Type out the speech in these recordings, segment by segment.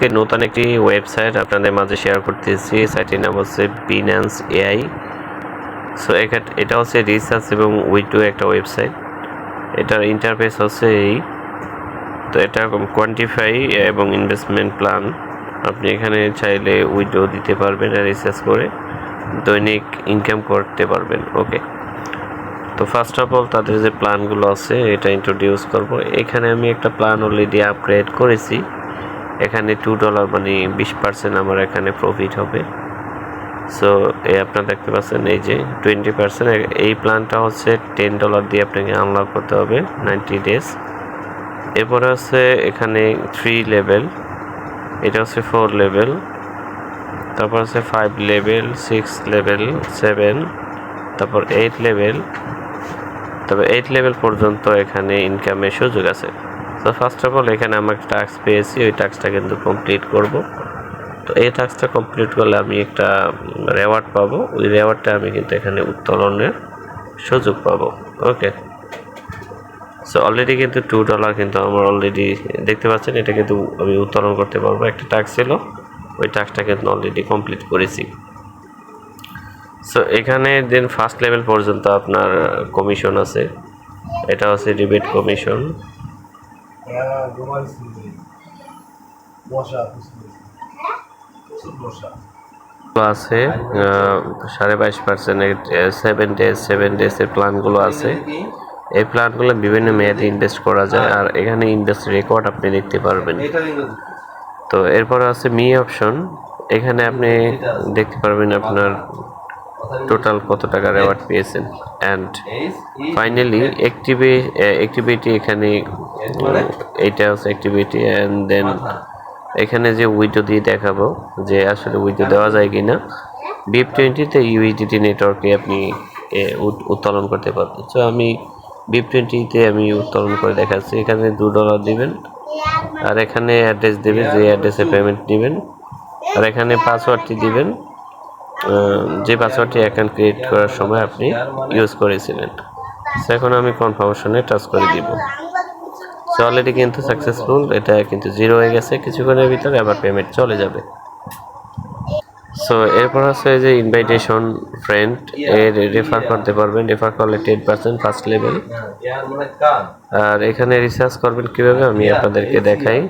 আজকে নতুন একটি ওয়েবসাইট আপনাদের মাঝে শেয়ার করতেছি। সাইটটির নাম হচ্ছে বিনান্স এআই সো এটা হচ্ছে রিসার্চ এবং উইটু একটা ওয়েবসাইট। এটার ইন্টারফেস হচ্ছে এই। তো এটা কোয়ান্টিফাই এবং ইনভেস্টমেন্ট প্ল্যান আপনি এখানে চাইলে উইড্রো দিতে পারবেন রিসার্চ করে দৈনিক ইনকাম করতে পারবেন। ওকে তো ফার্স্ট অফ অল তাদের যে প্ল্যানগুলো আছে, এটা ইন্ট্রোডিউস করব। এখানে আমি একটা প্ল্যান অলরেডি আপগ্রেড করেছি। এখানে টু ডলার মানে বিশ পার্সেন্ট আমার এখানে প্রফিট হবে। সো এই আপনারা দেখতে পাচ্ছেন, এই যে টোয়েন্টি পার্সেন্ট এই প্ল্যানটা হচ্ছে টেন ডলার দিয়ে আপনাকে আনলক করতে হবে নাইনটি ডেজ এরপরে হচ্ছে এখানে থ্রি লেভেল এটা হচ্ছে ফোর লেভেল তারপর হচ্ছে five level six level seven তারপর এইট লেভেল তবে এইট লেভেল পর্যন্ত এখানে ইনকামের সুযোগ আছে। তো ফার্স্ট অফ অল এখানে আমার একটা টাস্ক পেয়েছি, ওই টাস্কটা কিন্তু কমপ্লিট করব। তো এই টাস্কটা কমপ্লিট করলে আমি একটা রেওয়ার্ড পাবো। ওই রেওয়ার্ডটা আমি কিন্তু এখানে উত্তোলনের সুযোগ পাবো। ওকে সো অলরেডি কিন্তু টু ডলার কিন্তু আমার অলরেডি দেখতে পাচ্ছেন, এটা কিন্তু আমি উত্তোলন করতে পারব। একটা টাস্ক ছিল, ওই টাস্কটা কিন্তু অলরেডি কমপ্লিট করেছি। সো এখানে দেন ফার্স্ট লেভেল পর্যন্ত আপনার কমিশন আছে। এটা হচ্ছে রিবেট কমিশন হ্যাঁ মশা ফুসফুস প্রচুর মশা আছে সাড়ে বাইশ পার্সেন্ট সেভেন ডেজ সেভেন ডেজের প্ল্যানগুলো আছে। এই প্ল্যানগুলো বিভিন্ন মেয়াদে ইনভেস্ট করা যায় আর এখানে ইনভেস্ট রেকর্ড আপনি দেখতে পারবেন। তো এরপর আছে মি অপশন এখানে আপনি দেখতে পারবেন আপনার টোটাল কত টাকা রেওয়ার্ড পেয়েছেন? অ্যান্ড ফাইনালি অ্যাক্টিভি অ্যাক্টিভিটি এখানে এইটা হচ্ছে অ্যাক্টিভিটি অ্যান্ড দেন এখানে যে উইডো দিয়ে দেখাবো যে আসলে উইডো দেওয়া যায় কি না বিএফ টোয়েন্টিতে ইউইডিটি নেটওয়ার্কে আপনি উত্তোলন করতে পারবেন। সো আমি বিএফ টোয়েন্টিতে আমি উত্তোলন করে দেখাচ্ছি। এখানে দু ডলার দিবেন, আর এখানে অ্যাড্রেস দেবে যে অ্যাড্রেসে পেমেন্ট নেবেন আর এখানে পাসওয়ার্ডটি দিবেন। যে পাসওয়ার্ডটি অ্যাকাউন্ট ক্রিয়েট করার সময় আপনি ইউজ করেছিলেন, সো এখন আমি কনফার্মেশনে টাচ করে দিব। সো অলরেডি কিন্তু সাকসেসফুল এটা কিন্তু জিরো হয়ে গেছে, কিছুক্ষণের ভিতরে আবার পেমেন্ট চলে যাবে। সো এরপর আছে যে ইনভাইটেশন ফ্রেন্ড এর রেফার করতে পারবেন রেফার করলে টেন পার্সেন্ট ফার্স্ট লেভেল আর এখানে রিসার্চ করবেন কীভাবে, আমি আপনাদেরকে দেখাই।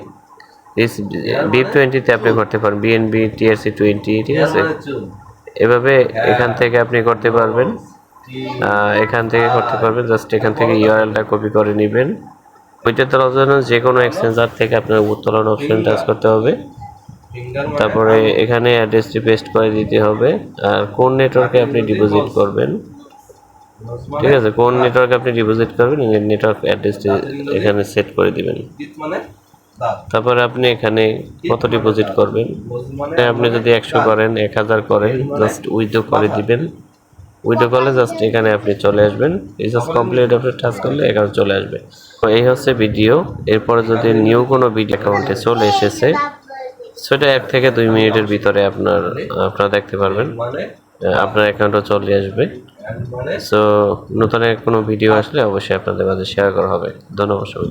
বি টোয়েন্টিতে আপনি করতে পারেন বিএনবি টিআরসি টোয়েন্টি ঠিক আছে? এভাবে এখান থেকে আপনি করতে পারবেন। এখান থেকে করতে পারবেন জাস্ট এখান থেকে ইউআরএলটা কপি করে নেবেন। ওইটা তোলার জন্য যে কোনো এক্সচেঞ্জার থেকে আপনার উত্তোলন অপশন টাচ করতে হবে। তারপরে এখানে অ্যাড্রেসটি পেস্ট করে দিতে হবে। আর কোন নেটওয়ার্কে আপনি ডিপোজিট করবেন, ঠিক আছে? কোন নেটওয়ার্কে আপনি ডিপোজিট করবেন নেটওয়ার্ক অ্যাড্রেসটি এখানে সেট করে দিবেন। তারপরে আপনি এখানে কত ডিপোজিট করবেন? আপনি যদি একশো করেন, এক হাজার করেন জাস্ট উইথড্র করে দিবেন। উইথড্র করলে জাস্ট এখানে আপনি চলে আসবেন। রিচার্জ কমপ্লিট আপনি টাচ করলে এখানে চলে আসবে। তো এই হচ্ছে ভিডিও এরপরে যদি নিউ কোনো ভিডিও অ্যাকাউন্টে চলে এসেছে, সেটা এক থেকে দুই মিনিটের ভিতরে আপনার, আপনারা দেখতে পারবেন। আপনার অ্যাকাউন্টও চলে আসবে। সো নতুন কোনো ভিডিও আসলে অবশ্যই আপনাদের মাঝে শেয়ার করা হবে। ধন্যবাদ সবাই